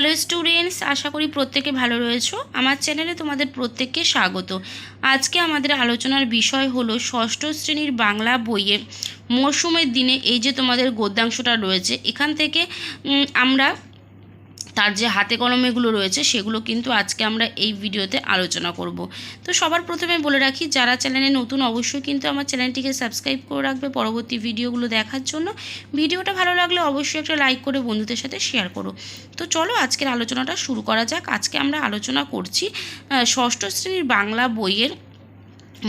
Hello students, আশা করি প্রত্যেকে ভালো রয়েছো। আমার চ্যানেলে তোমাদের প্রত্যেককে স্বাগত। আজকে আমাদের আলোচনার বিষয় হলো ষষ্ঠ শ্রেণির বাংলা বইয়ে মরশুমের দিনে এই যে তোমাদের গদ্যাংশটা রয়েছে, এখান থেকে আমরা তার যে হাতে কলমেগুলো রয়েছে, সেগুলো কিন্তু আজকে আমরা এই ভিডিওতে আলোচনা করব। তো সবার প্রথমে বলে রাখি, যারা চ্যানেলে নতুন অবশ্যই কিন্তু আমার চ্যানেলটিকে সাবস্ক্রাইব করে রাখবে পরবর্তী ভিডিওগুলো দেখার জন্য। ভিডিওটা ভালো লাগলে অবশ্যই একটা লাইক করে বন্ধুদের সাথে শেয়ার করো। তো চলো আজকের আলোচনাটা শুরু করা যাক। আজকে আমরা আলোচনা করছি ষষ্ঠ শ্রেণির বাংলা বইয়ের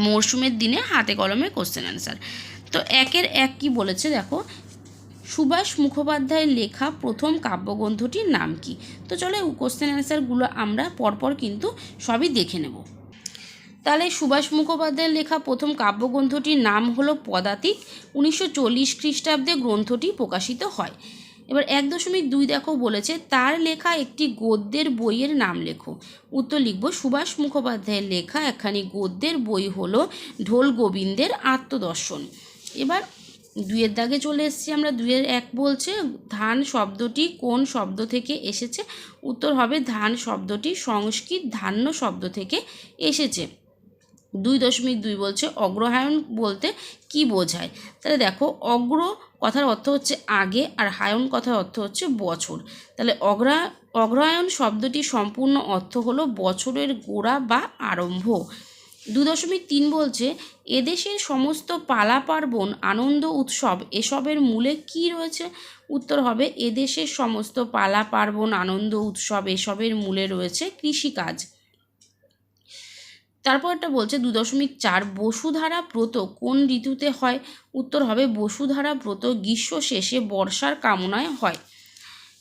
মরশুমের দিনে হাতে কলমে কোশ্চেন অ্যান্সার তো একের এক কি বলেছে দেখো সুভাষ মুখোপাধ্যায়ের লেখা প্রথম কাব্যগ্রন্থটির নাম কি? তো চলো কোশ্চেন অ্যান্সারগুলো আমরা পরপর কিন্তু সবই দেখে নেব। তাহলে সুভাষ মুখোপাধ্যায়ের লেখা প্রথম কাব্যগ্রন্থটির নাম হলো পদাতিক। উনিশশো চল্লিশ খ্রিস্টাব্দে গ্রন্থটি প্রকাশিত হয়। এবার এক দশমিক দুই দেখো বলেছে, তার লেখা একটি গদ্যের বইয়ের নাম লেখো। উত্তর লিখব, সুভাষ মুখোপাধ্যায়ের লেখা একখানি গদ্যের বই হলো ঢোল গোবিন্দের আত্মদর্শন। এবার দুইয়ের দাগে চলে এসেছি আমরা, দুইয়ের এক বলছে, ধান শব্দটি কোন শব্দ থেকে এসেছে? উত্তর হবে ধান শব্দটি সংস্কৃত ধান্য শব্দ থেকে এসেছে। দুই দশমিক দুই বলছে, অগ্রহায়ণ বলতে কি বোঝায়? তাহলে দেখো, অগ্র কথার অর্থ হচ্ছে আগে আর হায়ন কথার অর্থ হচ্ছে বছর। তাহলে অগ্রা, অগ্রহায়ণ শব্দটি সম্পূর্ণ অর্থ হলো বছরের গোড়া বা আরম্ভ। দু দশমিক তিন বলছে, এদেশের সমস্ত পালা পার্বণ, আনন্দ উৎসব, এসবের মূলে কি রয়েছে? উত্তর হবে, এদেশের সমস্ত পালা পার্বণ, আনন্দ উৎসব, এসবের মূলে রয়েছে কৃষিকাজ। তারপরটা বলছে দু দশমিক চার, বসুধারা ব্রত কোন ঋতুতে হয়? উত্তর হবে, বসুধারা ব্রত গ্রীষ্ম শেষে বর্ষার কামনায় হয়।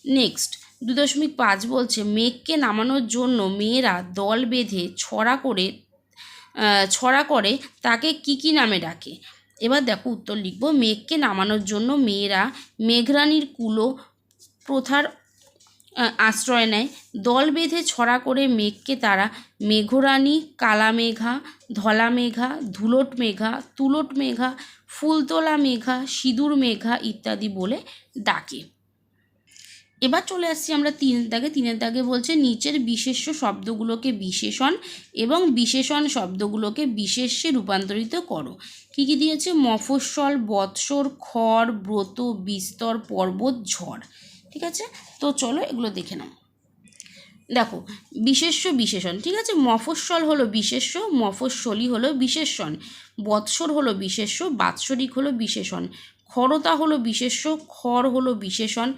নেক্সট দু দশমিক পাঁচ বলছে, মেঘকে নামানোর জন্য মেয়েরা দল বেঁধে ছড়া করে ছড়া করে তাকে কি কি নামে ডাকে? এবার দেখো উত্তর লিখব। মেঘকে নামানোর জন্য মেয়েরা মেঘরানির কুলো প্রথার আশ্রয় নেয়। দল বেঁধে ছড়া করে মেঘকে তারা মেঘরানি কালা মেঘা ধলা মেঘা ধুলোট মেঘা তুলোট মেঘা ফুলতোলা মেঘা সিঁদুর মেঘা ইত্যাদি বলে ডাকে। এবার চলে আসছি আমরা তিনের দাগে। তিনের দাগে বলছে, নিচের বিশেষ্য শব্দগুলোকে বিশেষণ এবং বিশেষণ শব্দগুলোকে বিশেষ্যে রূপান্তরিত করো। কী কী দিয়েছে? মফস্বল, বৎসর, খড়, ব্রত, বিস্তর, পর্বত, ঝড়। ঠিক আছে? তো চলো এগুলো দেখে নাও। দেখো, বিশেষ্য বিশেষণ। ঠিক আছে? মফস্বল হলো বিশেষ্য, মফস্বলী হলো বিশেষণ। বৎসর হলো বিশেষ্য, বাৎসরিক হলো বিশেষণ। খরতা হলো বিশেষ্য খর হলো বিশেষণ।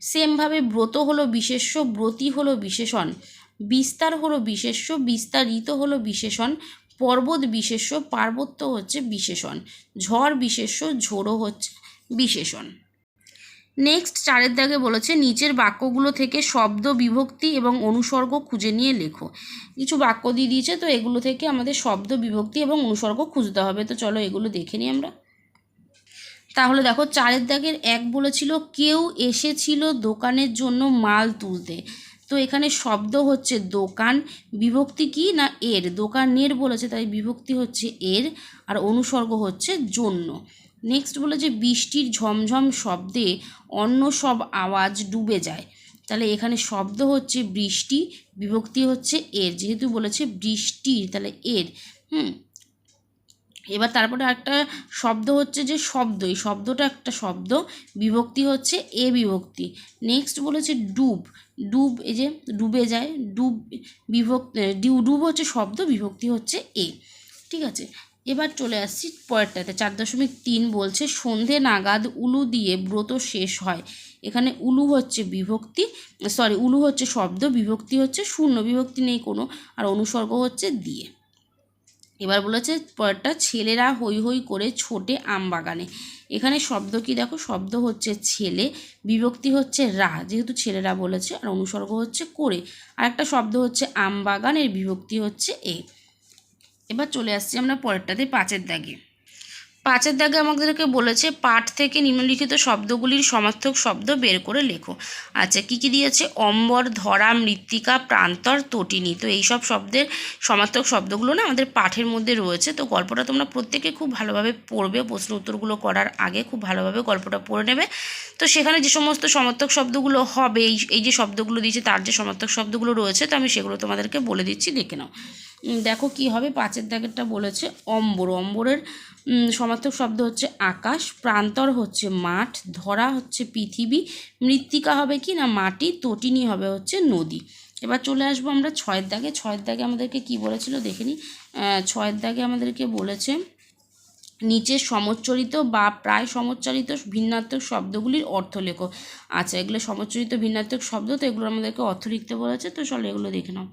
সেমভাবে ব্রত হলো বিশেষ্য, ব্রতী হলো বিশেষণ। বিস্তার হলো বিশেষ্য, বিস্তারিত হলো বিশেষণ। পর্বত বিশেষ্য, পার্বত্য হচ্ছে বিশেষণ। ঝড় বিশেষ্য, ঝোড়ো হচ্ছে বিশেষণ। নেক্সট চারের দাগে বলেছে, নিচের বাক্যগুলো থেকে শব্দ বিভক্তি এবং অনুসর্গ খুঁজে নিয়ে লেখো। কিছু বাক্য দিয়ে দিয়েছে, তো এগুলো থেকে আমাদের শব্দ বিভক্তি এবং অনুসর্গ খুঁজতে হবে। তো চলো এগুলো দেখে নিই আমরা। তাহলে দেখো চারের দাগের এক বলেছিল, কেউ এসেছিল দোকানের জন্য মাল তুলতে। তো এখানে শব্দ হচ্ছে দোকান, বিভক্তি কি না এর? দোকানের বলেছে, তাই বিভক্তি হচ্ছে এর, আর অনুসর্গ হচ্ছে জন্য। নেক্সট বলেছে বৃষ্টির ঝমঝম শব্দে অন্য সব আওয়াজ ডুবে যায়। তাহলে এখানে শব্দ হচ্ছে বৃষ্টি, বিভক্তি হচ্ছে এর। যেহেতু বলেছে বৃষ্টির তাহলে এর। হুম এবার তারপরে একটা শব্দ হচ্ছে যে শব্দ, এই শব্দটা একটা শব্দ, বিভক্তি হচ্ছে এ বিভক্তি। নেক্সট বলেছে ডুব। ডুব এই যে ডুবে যায়, ডুব বিভক্তি ডুব হচ্ছে শব্দ, বিভক্তি হচ্ছে এ। ঠিক আছে? এবার চলে আসছি পরেরটাতে। চার দশমিক তিন বলছে, সন্ধে নাগাদ উলু দিয়ে ব্রত শেষ হয়। এখানে উলু হচ্ছে বিভক্তি সরি উলু হচ্ছে শব্দ, বিভক্তি হচ্ছে শূন্য। বিভক্তি নেই কোনো, আর অনুসর্গ হচ্ছে দিয়ে। এবার বলেছে পরেরটা ছেলেরা হই হই করে ছোটে আম বাগানে। এখানে শব্দ কি দেখো? শব্দ হচ্ছে ছেলে, বিভক্তি হচ্ছে রা, যেহেতু ছেলেরা বলেছে, আর অনুসর্গ হচ্ছে করে। আর একটা শব্দ হচ্ছে আম বাগানের বিভক্তি হচ্ছে এ। এবার চলে আসছি আমরা পরেরটাতে পাঁচের দাগে। পাঁচের দাগে আমাদেরকে বলেছে পাঠ থেকে নিম্নলিখিত শব্দগুলির সমার্থক শব্দ বের করে লেখো। আচ্ছা কী কী দিয়েছে? অম্বর ধরা মৃত্তিকা প্রান্তর তটিনী। তো এই সব শব্দের সমার্থক শব্দগুলো না আমাদের পাঠের মধ্যে রয়েছে। তো গল্পটা তোমরা প্রত্যেকে খুব ভালোভাবে পড়বে প্রশ্ন উত্তরগুলো করার আগে খুব ভালোভাবে গল্পটা পড়ে নেবে। তো সেখানে যে সমস্ত সমার্থক শব্দগুলো হবে এই এই যে শব্দগুলো দিয়েছে তার যে সমার্থক শব্দগুলো রয়েছে তো আমি সেগুলো তোমাদেরকে বলে দিচ্ছি দেখে নাও। দেখো কি হবে পাঁচের দাগেরটা বলেছে অম্বর। অম্বরের উম, সমার্থক শব্দ হচ্ছে আকাশ, প্রান্তর হচ্ছে মাঠ, ধরা হচ্ছে পৃথিবী, মৃত্তিকা হবে কি না মাটি, তটিনী হবে হচ্ছে নদী। এবার চলে আসব আমরা ছয়ের দাগে। ছয়ের দাগে আমাদেরকে কি বলেছিল দেখে নিই ছয়ের দাগে আমাদেরকে বলেছে, নিচে সমচ্চরিত বা প্রায় সমচ্চারিত ভিন্নাত্মক শব্দগুলির অর্থ লেখো। আচ্ছা এগুলো সমচ্চরিত ভিন্নাত্মক শব্দ, তো এগুলো আমাদেরকে অর্থ লিখতে বলেছে, তো চলো এগুলো দেখে নাও।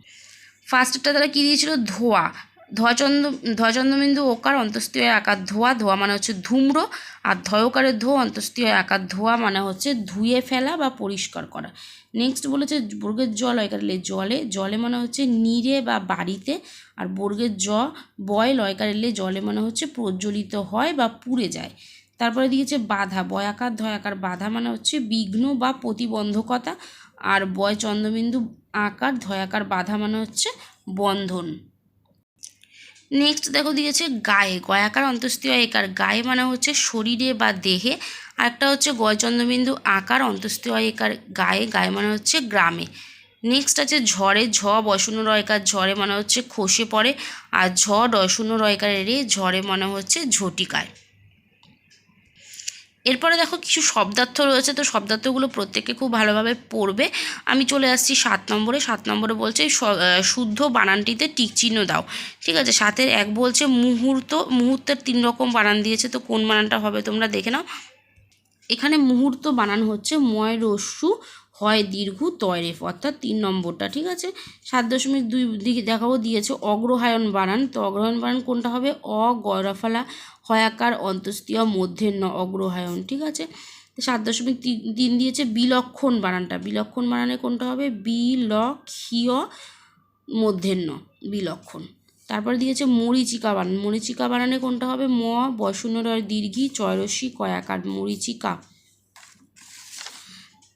ফার্স্টটা তারা কী দিয়েছিল? ধোয়া। ধোয়াচন্দ্র ধোয়াচন্দ্রবিন্দু ওকার অন্তস্তীয় আকার ধোয়া ধোয়া মানে হচ্ছে ধূম্র, আর ধয়কারের ধো অন্তস্তীয় আকার ধোয়া মানে হচ্ছে ধুয়ে ফেলা বা পরিষ্কার করা। নেক্সট বলেছে বর্গের জল লয়কারলে জলে জলে মানে হচ্ছে নীরে বা বাড়িতে, আর বর্গের জ বয় লয়কারেলে জলে মানে হচ্ছে প্রজ্বলিত হয় বা পুড়ে যায়। তারপরে দিয়েছে বাধা, বয়াকার, ধয়াকার, বাধা মানে হচ্ছে বিঘ্ন বা প্রতিবন্ধকতা, আর বয় চন্দ্রবিন্দু আকার, ধয়াকার, বাধা মানে হচ্ছে বন্ধন। নেক্সট দেখো দিয়েছে গায়ে, গয়াকার অন্তস্তীয় একার। গায়ে মানে হচ্ছে শরীরে বা দেহে, আরেকটা হচ্ছে গয়চন্দ্রবিন্দু আকার অন্তস্তীয় একার গায়ে গায়ে মানে হচ্ছে গ্রামে। নেক্সট আছে ঝড়ে, ঝ বসুন রয়কার ঝড়ে মানে হচ্ছে খসে পড়ে, আর ঝ ডশূন্য রয়কার রে ঝড়ে মানে হচ্ছে ঝটিকায়। এরপরে দেখো কিছু শব্দার্থ রয়েছে, তো শব্দার্থগুলো প্রত্যেকে খুব ভালোভাবে পড়বে। আমি চলে আসছি সাত নম্বরে। সাত নম্বরে বলছে শুদ্ধ বানানটিতে টিক চিহ্ন দাও। ঠিক আছে, সাতের এক বলছে, মুহূর্ত, মুহূর্তের তিন রকম বানান দিয়েছে। তো কোন বানানটা হবে তোমরা দেখে নাও। এখানে মুহূর্ত বানান হচ্ছে, ময় রস্যু হয় দীর্ঘ তয়রেফ। অর্থাৎ তিন নম্বরটা, ঠিক আছে? সাত দশমিক দুই দিকে দেখাবো, দিয়েছে অগ্রহায়ণ বানান। তো অগ্রহায়ণ বানান কোনটা হবে? অ, গয়রাফালা। হয়াকার অন্তস্তীয় মধ্যেন্ন অগ্রহায়ণ, ঠিক আছে? সাত দশমিক তিন দিয়েছে বিলক্ষণ বানানটা। বিলক্ষণ বানানে কোনটা হবে? বিলক্ষীয় মধ্যেন্ন বিলক্ষণ। তারপর দিয়েছে মরিচিকা বানান। মরিচিকা বানানে কোনটা হবে? ম বসুনরয় দীর্ঘি, চয়রসি কয়াকার মরিচিকা।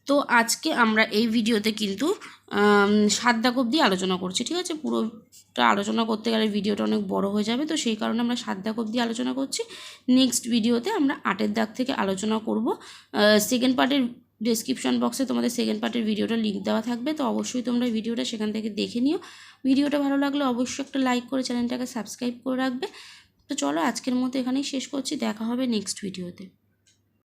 তো আজকে আমরা এই ভিডিওতে কিন্তু সাত দাগ অবধি আলোচনা করছি, ঠিক আছে? পুরোটা আলোচনা করতে গেলে ভিডিওটা অনেক বড় হয়ে যাবে, তো সেই কারণে আমরা সাত দাগ অবধি আলোচনা করছি। নেক্সট ভিডিওতে আমরা আটের দাগ থেকে আলোচনা করব। সেকেন্ড পার্টের ডেসক্রিপশন বক্সে তোমাদের সেকেন্ড পার্টের ভিডিওটা লিঙ্ক দেওয়া থাকবে, তো অবশ্যই তোমরা ভিডিওটা সেখান থেকে দেখে নিও। ভিডিওটা ভালো লাগলে অবশ্যই একটা লাইক করে চ্যানেলটাকে সাবস্ক্রাইব করে রাখবে। তো চলো আজকের মতো এখানেই শেষ করছি, দেখা হবে নেক্সট ভিডিওতে।